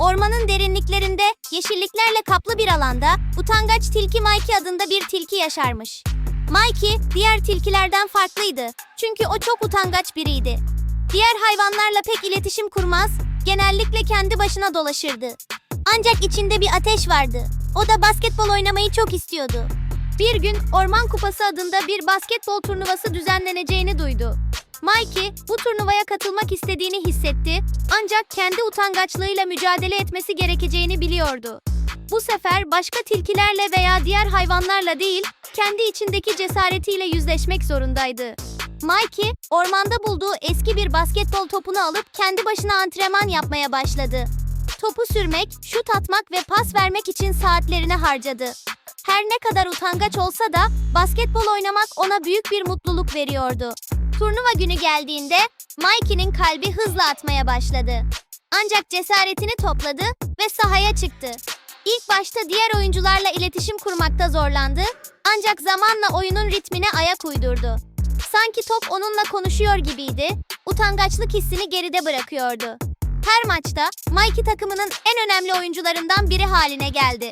Ormanın derinliklerinde, yeşilliklerle kaplı bir alanda utangaç tilki Mikey adında bir tilki yaşarmış. Mikey diğer tilkilerden farklıydı. Çünkü o çok utangaç biriydi. Diğer hayvanlarla pek iletişim kurmaz, genellikle kendi başına dolaşırdı. Ancak içinde bir ateş vardı. O da basketbol oynamayı çok istiyordu. Bir gün Orman Kupası adında bir basketbol turnuvası düzenleneceğini duydu. Mikey bu turnuvaya katılmak istediğini hissetti ancak kendi utangaçlığıyla mücadele etmesi gerekeceğini biliyordu. Bu sefer başka tilkilerle veya diğer hayvanlarla değil, kendi içindeki cesaretiyle yüzleşmek zorundaydı. Mikey, ormanda bulduğu eski bir basketbol topunu alıp kendi başına antrenman yapmaya başladı. Topu sürmek, şut atmak ve pas vermek için saatlerini harcadı. Her ne kadar utangaç olsa da basketbol oynamak ona büyük bir mutluluk veriyordu. Turnuva günü geldiğinde Mikey'nin kalbi hızla atmaya başladı. Ancak cesaretini topladı ve sahaya çıktı. İlk başta diğer oyuncularla iletişim kurmakta zorlandı ancak zamanla oyunun ritmine ayak uydurdu. Sanki top onunla konuşuyor gibiydi, utangaçlık hissini geride bırakıyordu. Her maçta Mikey takımının en önemli oyuncularından biri haline geldi.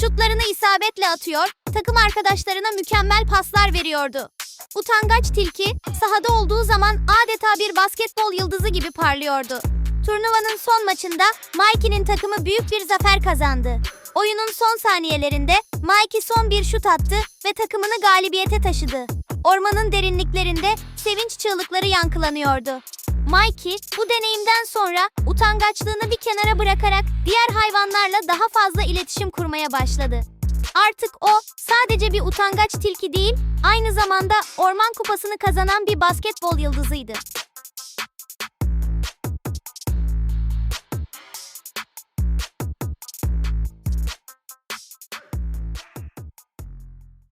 Şutlarını isabetle atıyor, takım arkadaşlarına mükemmel paslar veriyordu. Utangaç tilki sahada olduğu zaman adeta bir basketbol yıldızı gibi parlıyordu. Turnuvanın son maçında Mikey'nin takımı büyük bir zafer kazandı. Oyunun son saniyelerinde Mikey son bir şut attı ve takımını galibiyete taşıdı. Ormanın derinliklerinde sevinç çığlıkları yankılanıyordu. Mikey bu deneyimden sonra utangaçlığını bir kenara bırakarak diğer hayvanlarla daha fazla iletişim kurmaya başladı. Artık o sadece bir utangaç tilki değil, aynı zamanda Orman Kupası'nı kazanan bir basketbol yıldızıydı.